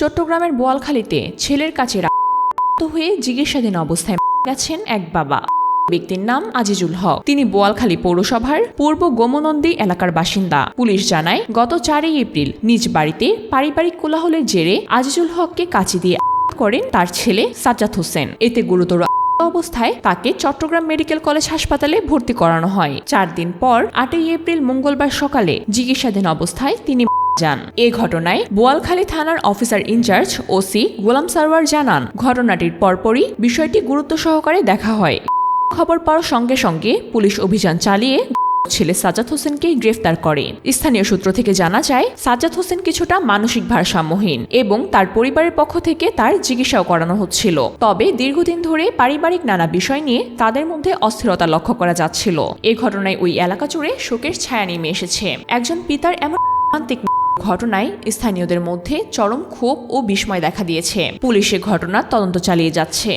চট্টগ্রামের বোয়ালখালীতে ছেলের কাছে হয়ে জিজ্ঞাসাধীন অবস্থায় গেছেন এক বাবা। ব্যক্তির নাম আজিজুল হক। তিনি বোয়ালখালী পৌরসভার পূর্ব গোমনন্দী এলাকার বাসিন্দা। পুলিশ জানায়, গত চারই এপ্রিল নিজ বাড়িতে পারিবারিক কোলাহলের জেরে আজিজুল হককে কাচি দিয়ে করেন তার ছেলে সাজ্জাদ হোসেন। এতে গুরুতর অবস্থায় তাকে চট্টগ্রাম মেডিকেল কলেজ হাসপাতালে ভর্তি করানো হয়। চার দিন পর আটই এপ্রিল মঙ্গলবার সকালে চিকিৎসাধীন অবস্থায় তিনি যান। এ ঘটনায় বোয়ালখালী থানার officer in charge OC Golam Sarwar জানান, ঘটনাটির পরপরই বিষয়টি গুরুত্ব সহকারে দেখা হয়। খবর পাওয়ার সঙ্গে সঙ্গে পুলিশ অভিযান চালিয়ে ছেলে সাজ্জাদ হোসেনকে গ্রেফতার করে। স্থানীয় সূত্র থেকে জানা যায়, সাজ্জাদ হোসেন কিছুটা মানসিক ভারসাম্যহীন এবং তার পরিবারের পক্ষ থেকে তার চিকিৎসাও করানো হচ্ছিল। তবে দীর্ঘদিন ধরে পারিবারিক নানা বিষয় নিয়ে তাদের মধ্যে অস্থিরতা লক্ষ্য করা যাচ্ছিল। এ ঘটনায় ওই এলাকা জুড়ে শোকের ছায়া নেমে এসেছে। একজন পিতার এমন ঘটনায় স্থানীয়দের মধ্যে চরম ক্ষোভ ও বিস্ময় দেখা দিয়েছে। পুলিশ এ ঘটনার তদন্ত চালিয়ে যাচ্ছে।